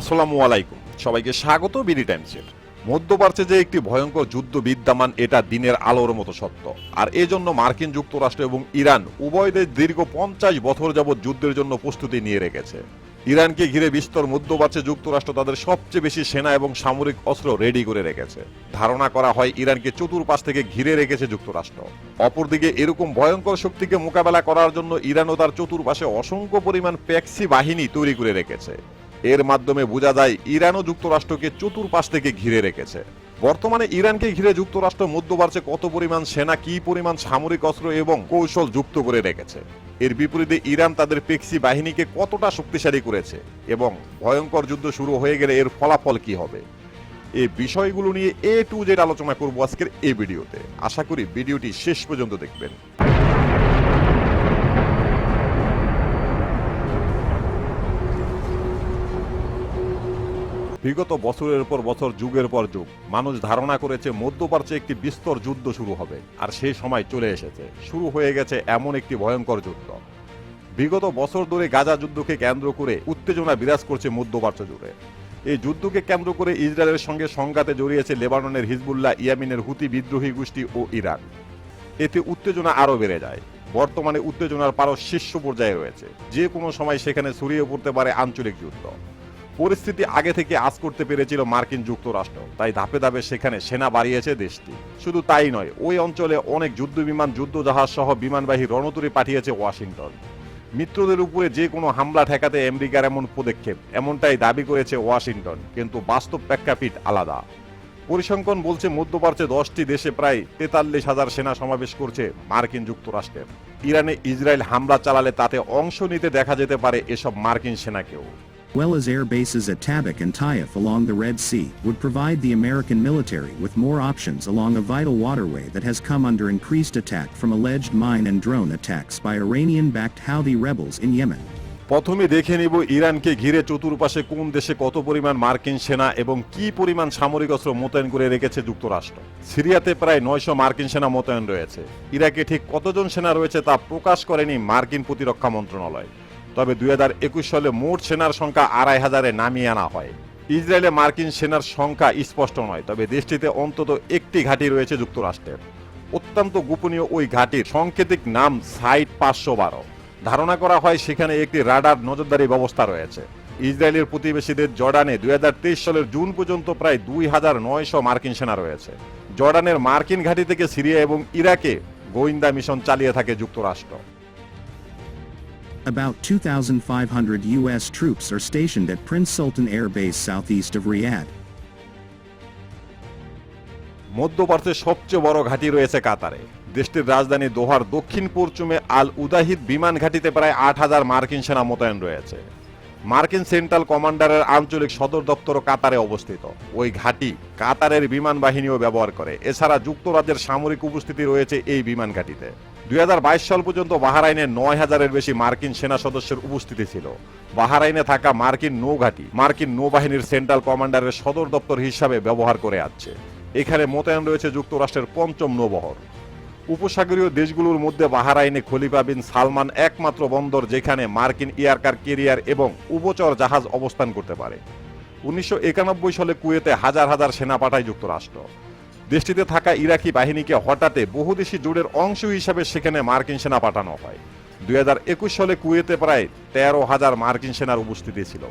আসসালামু আলাইকুম। সবাইকে স্বাগত বিডি টাইমসের। মধ্যপ্রাচ্যে যে একটি ভয়ঙ্কর যুদ্ধ বিদ্যমান এটা দিনের আলোর মতো সত্য। আর এজন্য মার্কিন যুক্তরাষ্ট্র এবং ইরান উভয় দেশ দীর্ঘ পঞ্চাশ বছর যাবৎ যুদ্ধের জন্য প্রস্তুতি নিয়ে রেখেছে। ইরানকে ঘিরে বিস্তর মধ্যপ্রাচ্যে যুক্তরাষ্ট্র তাদের সবচেয়ে বেশি সেনা এবং সামরিক অস্ত্র রেডি করে রেখেছে। ধারণা করা হয়, ইরানকে চতুর্পাশ থেকে ঘিরে রেখেছে যুক্তরাষ্ট্র। অপরদিকে এরকম ভয়ঙ্কর শক্তিকে মোকাবেলা করার জন্য ইরানও তার চতুর্পাশে অসংখ্য পরিমাণ প্যাক্সি বাহিনী তৈরি করে রেখেছে। এর মাধ্যমে বোঝা যায় ইরানও যুক্তরাষ্ট্রকে চতুর্পাশ থেকে ঘিরে রেখেছে। বর্তমানে ইরানকে ঘিরে যুক্তরাষ্ট্র মধ্যপ্রাচ্যে কত পরিমাণ সেনা, কি পরিমাণ সামরিক অস্ত্র এবং কৌশল যুক্ত করে রেখেছে? এর বিপরীতে ইরান তাদের পেক্সি বাহিনীকে কতটা শক্তিশালী করেছে এবং ভয়ঙ্কর যুদ্ধ শুরু হয়ে গেলে এর ফলাফল কি হবে? এই বিষয়গুলো নিয়ে এ টু জেড আলোচনা করব আজকের এই ভিডিওতে। আশা করি ভিডিওটি শেষ পর্যন্ত দেখবেন। বিগত বছরের পর বছর, যুগের পর যুগ। মানুষ ধারণা করেছে মধ্যপ্রাচ্যে একটি বিস্তর যুদ্ধ শুরু হবে, আর সেই সময় চলে এসেছে। শুরু হয়ে গেছে এমন একটি ভয়ঙ্কর যুদ্ধ। বিগত বছর ধরে গাজা যুদ্ধকে কেন্দ্র করে উত্তেজনা বিরাজ করছে মধ্যপ্রাচ্য জুড়ে। এই যুদ্ধকে কেন্দ্র করে ইসরায়েলের সঙ্গে সংঘাতে জড়িয়েছে লেবাননের হিজবুল্লাহ, ইয়ামিনের হুতি বিদ্রোহী গোষ্ঠী ও ইরান। এতে উত্তেজনা আরও বেড়ে যায়। বর্তমানে উত্তেজনার পারো শীর্ষ পর্যায়ে রয়েছে। যে কোনো সময় সেখানে ছড়িয়ে পড়তে পারে আঞ্চলিক যুদ্ধ। পরিস্থিতি আগে থেকে আজ করতে পেরেছিল মার্কিন যুক্তরাষ্ট্র। তাই ধাপে ধাপে সেখানে সেনা বাড়িয়েছে দেশটি। শুধু তাই নয়, ওই অঞ্চলে অনেক যুদ্ধ বিমান যুদ্ধ জাহাজ সহ বিমানবাহী রণতরী পাঠিয়েছে ওয়াশিংটন। মিত্রদের উপরে যে কোনো হামলা ঠেকাতে আমেরিকার এমন পদক্ষেপ, এমনটাই দাবি করেছে ওয়াশিংটন, কিন্তু বাস্তব প্রেক্ষাপট আলাদা। পরিসংখ্যান বলছে, মধ্যপ্রাচ্যে দশটি দেশে প্রায় তেতাল্লিশ হাজার সেনা সমাবেশ করছে মার্কিন যুক্তরাষ্ট্রের ইরানে ইসরায়েল হামলা চালালে তাতে অংশ নিতে দেখা যেতে পারে এসব মার্কিন সেনাকেও। Well as air bases at Tabuk and Taif along the Red Sea, would provide the American military with more options along a vital waterway that has come under increased attack from alleged mine and drone attacks by Iranian-backed Houthi rebels in Yemen. প্রথমে দেখে নিব ইরানকে ঘিরে চতুর্পাশে কোন দেশে কত পরিমাণ মার্কিন সেনা এবং কি পরিমাণ সামরিক অস্ত্র মোতায়েন করে রেখেছে যুক্তরাষ্ট্র সিরিয়াতে প্রায় নয়শো মার্কিন সেনা মোতায়েন রয়েছে ইরাকে ঠিক কতজন সেনা রয়েছে তা প্রকাশ করেনি মার্কিন প্রতিরক্ষা মন্ত্রণালয় তবে দুই হাজার একুশ সালে মোট সেনার সংখ্যা আড়াই হাজারে নামিয়ে আনা হয়। ইসরায়েলে মার্কিন সেনার সংখ্যা স্পষ্ট নয়, তবে দেশটিতে অন্তত একটি ঘাঁটি রয়েছে যুক্তরাষ্ট্রের। অত্যন্ত গোপনীয় ওই ঘাঁটির সাংকেতিক নাম সাইট পাঁচশো বারো। ধারণা করা হয় সেখানে একটি রাডার নজরদারি ব্যবস্থা রয়েছে। ইসরায়েলের প্রতিবেশীদের জর্ডানে দুই হাজার তেইশ সালের জুন পর্যন্ত প্রায় দুই হাজার নয়শো মার্কিন সেনা রয়েছে। জর্ডানের মার্কিন ঘাঁটি থেকে সিরিয়া এবং ইরাকে গোয়েন্দা মিশন চালিয়ে থাকে যুক্তরাষ্ট্র। About 2,500 U.S. troops are stationed at Prince Sultan Air Base southeast of Riyadh. মধ্যপ্রাচ্যের সবচেয়ে বড় ঘাঁটি রয়েছে কাতারে দেশটির রাজধানী দোহার দক্ষিণ পশ্চিমে আল উদাহিদ বিমান ঘাঁটিতে প্রায় আট হাজার মার্কিন সেনা মোতায়েন রয়েছে মার্কিন সেন্ট্রাল কমান্ডারের আঞ্চলিক সদর দপ্তর কাতারে অবস্থিত ওই ঘাঁটি কাতারের বিমান বাহিনীও ব্যবহার করে এছাড়া যুক্তরাজ্যের সামরিক উপস্থিতি রয়েছে এই বিমান ঘাঁটিতে দুই সাল পর্যন্ত বাহারাইনে নয় হাজারের বেশি মার্কিন সেনা সদস্যের উপস্থিতি ছিল। বাহারাইনে থাকা মার্কিন নৌঘাঁটি, মার্কিন নৌবাহিনীর সেন্ট্রাল কমান্ডারের সদর দপ্তর হিসাবে ব্যবহার করে আসছে এখানে মোতায়েন রয়েছে যুক্তরাষ্ট্রের পঞ্চম নৌবহর। উপসাগরীয় দেশগুলোর মধ্যে বাহারাইনে খলিফা বিন সালমান একমাত্র বন্দর যেখানে মার্কিন এয়ারকার কেরিয়ার এবং উভচর জাহাজ অবস্থান করতে পারে। উনিশশো একানব্বই সালে কুয়েতে হাজার হাজার সেনা পাঠায় যুক্তরাষ্ট্র। দেশটিতে থাকা ইরাকি বাহিনীকে হঠাতে বহুদেশী জোটের অংশ হিসাবে সেখানে মার্কিন সেনা পাঠানো হয়। দুই সালে কুয়েতে প্রায় তেরো হাজার মার্কিন সেনার উপস্থিতি ছিল।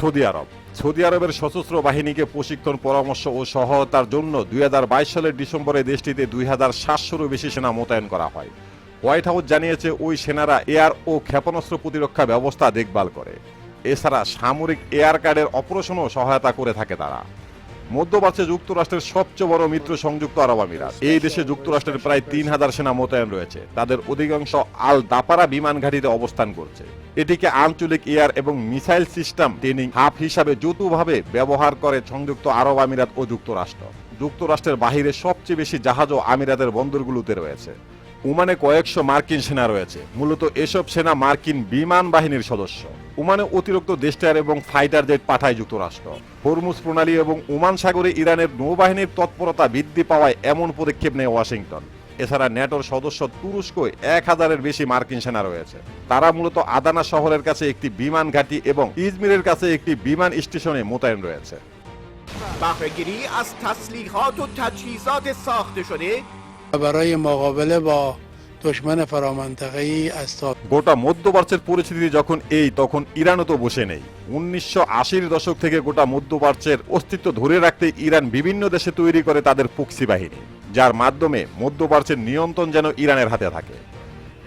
সৌদি আরব। সৌদি আরবের সশস্ত্র বাহিনীকে প্রশিক্ষণ, পরামর্শ ও সহায়তার জন্য দুই হাজার বাইশ সালের ডিসেম্বরে দেশটিতে দুই হাজার সাতশোরও বেশি সেনা মোতায়েন করা হয়। হোয়াইট হাউস জানিয়েছে ওই সেনারা এয়ার ও ক্ষেপণাস্ত্র প্রতিরক্ষা ব্যবস্থা দেখভাল করে। এছাড়া সামরিক এয়ার কার্ডের অপারেশনও সহায়তা করে থাকে তারা। মধ্যপ্রাচ্যে যুক্তরাষ্ট্রের সবচেয়ে বড় মিত্র সংযুক্ত আরব আমিরাত। এই দেশে যুক্তরাষ্ট্রের প্রায় তিন হাজার সেনা মোতায়েন রয়েছে। তাদের অধিকাংশ আল দাপারা বিমান ঘাঁটিতে অবস্থান করছে। এটিকে আঞ্চলিক এয়ার এবং মিসাইল সিস্টেম ট্রেনিং হাব হিসাবে যৌথভাবে ব্যবহার করে সংযুক্ত আরব আমিরাত ও যুক্তরাষ্ট্র। যুক্তরাষ্ট্রের বাহিরে সবচেয়ে বেশি জাহাজ ও আমিরাতের বন্দরগুলোতে রয়েছে। ওমানে কয়েকশো মার্কিন সেনা রয়েছে মূলত এসব সেনা মার্কিন বিমান বাহিনীর সদস্য ওমানে অতিরিক্ত দেশটার এবং ফাইটার জেট পাঠায় যুক্তরাষ্ট্র হরমুজ প্রণালী এবং ওমান সাগরে ইরানের নৌবাহিনীর তৎপরতা বৃদ্ধি পাওয়ায় এমন পদক্ষেপ নেয় ওয়াশিংটন এছাড়া ন্যাটোর সদস্য তুরস্ক এক হাজারের বেশি মার্কিন সেনা রয়েছে তারা মূলত আদানা শহরের কাছে একটি বিমান ঘাঁটি এবং ইজমিরের কাছে একটি বিমান স্টেশনে মোতায়েন রয়েছে بهرهگیری از تسلیحات و تجهیزات ساخته شده برای مقابله با دشمن فرامنطقه‌ای از تا গোটা মধ্যপ্রাচ্যের পরিস্থিতি যখন এই তখন ইরানও তো বসে নেই উনিশশো আশির দশক থেকে গোটা মধ্যপ্রাচ্যের অস্তিত্ব ধরে রাখতে ইরান বিভিন্ন দেশে তৈরি করে তাদের পক্সি বাহিনী যার মাধ্যমে মধ্যপ্রাচ্যের নিয়ন্ত্রণ যেন ইরানের হাতে থাকে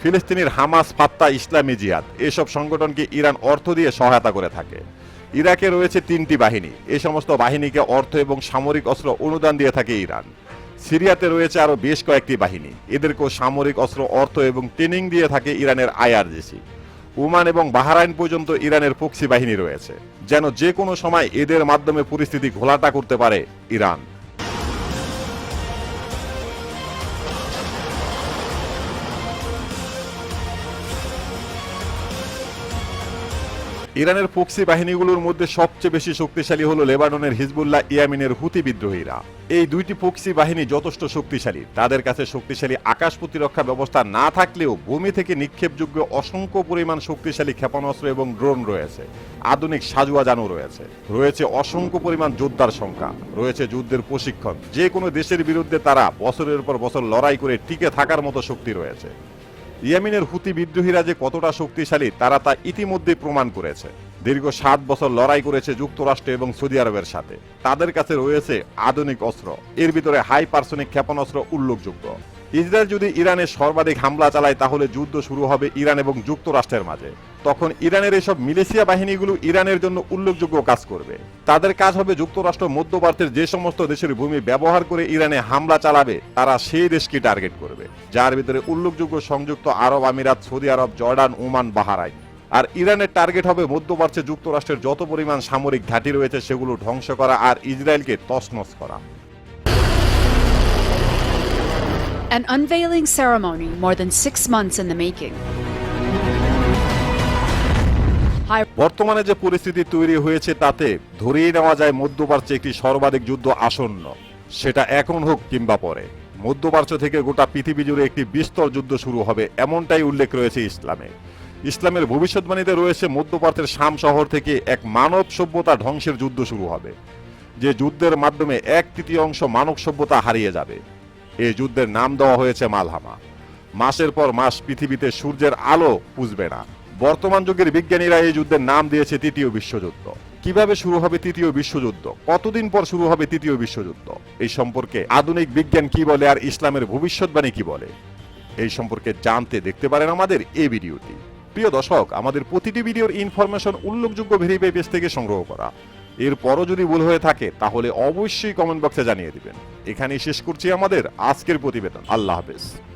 ফিলিস্তিনের হামাস ফাত্তা ইসলামী জিহাদ এসব সংগঠনকে ইরান অর্থ দিয়ে সহায়তা করে থাকে ইরাকে রয়েছে তিনটি বাহিনী এই সমস্ত বাহিনীকে অর্থ এবং সামরিক অস্ত্র অনুদান দিয়ে থাকে ইরান সিরিয়াতে রয়েছে আরও বেশ কয়েকটি বাহিনী। এদেরকেও সামরিক অস্ত্র, অর্থ এবং ট্রেনিং দিয়ে থাকে ইরানের আইআরজিসি। ওমান এবং বাহারাইন পর্যন্ত ইরানের পক্ষী বাহিনী রয়েছে। যেন যে কোনো সময় এদের মাধ্যমে পরিস্থিতি ঘোলাটা করতে পারে ইরান। ইরানের পক্সি বাহিনীগুলোর মধ্যে সবচেয়ে বেশি শক্তিশালী হলো লেবাননের হিজবুল্লাহ ইয়ামিনের হুতি বিদ্রোহীরা। এই দুইটি পক্সি বাহিনী যথেষ্ট শক্তিশালী। তাদের কাছে শক্তিশালী আকাশ প্রতিরক্ষা ব্যবস্থা না থাকলেও ভূমি থেকে নিক্ষেপযোগ্য অসংখ্য পরিমাণ শক্তিশালী ক্ষেপণাস্ত্র এবং ড্রোন রয়েছে। আধুনিক সাজুয়া জানু রয়েছে। রয়েছে অসংখ্য পরিমাণ যোদ্ধার সংখ্যা। রয়েছে যুদ্ধের প্রশিক্ষণ। যে কোনো দেশের বিরুদ্ধে তারা বছরের পর বছর লড়াই করে টিকে থাকার মতো শক্তি রয়েছে। ইয়েমেনের হুতি বিদ্রোহীরা যে কতটা শক্তিশালী, তারা তা ইতিমধ্যে প্রমাণ করেছে। দীর্ঘ সাত বছর লড়াই করেছে যুক্তরাষ্ট্র এবং সৌদি আরবের সাথে। তাদের কাছে রয়েছে আধুনিক অস্ত্র। এর ভিতরে হাই পার্সনিক ক্ষেপণাস্ত্র উল্লেখযোগ্য। ইসরায়েল যদি ইরানে সর্বাধিক হামলা চালায়, তাহলে যুদ্ধ শুরু হবে ইরান এবং যুক্তরাষ্ট্রের মাঝে। তখন ইরানের এসব মিলেশিয়া বাহিনীগুলো ইরানের জন্য উল্লেখযোগ্য কাজ করবে। তাদের কাজ হবে যুক্তরাষ্ট্র, মধ্যপ্রাচ্যের যে সমস্ত দেশের ভূমি ব্যবহার করে ইরানে হামলা চালাবে, তারা সেই দেশকে টার্গেট করবে। যার ভিতরে উল্লেখযোগ্য সংযুক্ত আরব আমিরাত, সৌদি আরব, জর্ডান, ওমান, বাহারাইন। আর ইরানের টার্গেট হবে মধ্যপ্রাচ্যে যুক্তরাষ্ট্রের যত পরিমাণ সামরিক ঘাঁটি রয়েছে, সেগুলো ধ্বংস করা আর ইসরায়েলকে তছনছ করা। An unveiling ceremony more than six months in the making. বর্তমানে যে পরিস্থিতি তৈরি হয়েছে তাতে ধরিয়ে নেওয়া যায় মধ্যপ্রাচ্যে একটি সর্বাধিক যুদ্ধ আসন্ন। সেটা এখন হোক কিংবা পরে। মধ্যপ্রাচ্য থেকে গোটা পৃথিবী জুড়ে একটি বিস্তর যুদ্ধ শুরু হবে, এমনটাই উল্লেখ রয়েছে ইসলামে। ইসলামের ভবিষ্যৎবাণীতে রয়েছে মধ্যপ্রাচ্যের শাম শহর থেকে এক মানব সভ্যতা ধ্বংসের যুদ্ধ শুরু হবে, যে যুদ্ধের মাধ্যমে এক তৃতীয়াংশ মানব সভ্যতা হারিয়ে যাবে। এই যুদ্ধের নাম দেওয়া হয়েছে মালহামা। মাসের পর মাস পৃথিবীতে সূর্যের আলো পুষবে না। বর্তমান যুগের বিজ্ঞানীরা এই যুদ্ধের নাম দিয়েছে তৃতীয় বিশ্বযুদ্ধ। কীভাবে শুরু হবে তৃতীয় বিশ্বযুদ্ধ? কতদিন পর শুরু হবে তৃতীয় বিশ্বযুদ্ধ? এই সম্পর্কে আধুনিক বিজ্ঞান কি বলে আর ইসলামের ভবিষ্যৎবাণী কি বলে? এই সম্পর্কে জানতে দেখতে পারেন আমাদের এই ভিডিওটি। প্রিয় দর্শক, আমাদের প্রতিটি ভিডিওর ইনফরমেশন উল্লেখযোগ্য ভেরিফাই পেজ থেকে সংগ্রহ করা। এরপরও যদি ভুল হয়ে থাকে, তাহলে অবশ্যই কমেন্ট বক্সে জানিয়ে দিবেন। এখানেই শেষ করছি আমাদের আজকের প্রতিবেদন। আল্লাহ হাফেজ।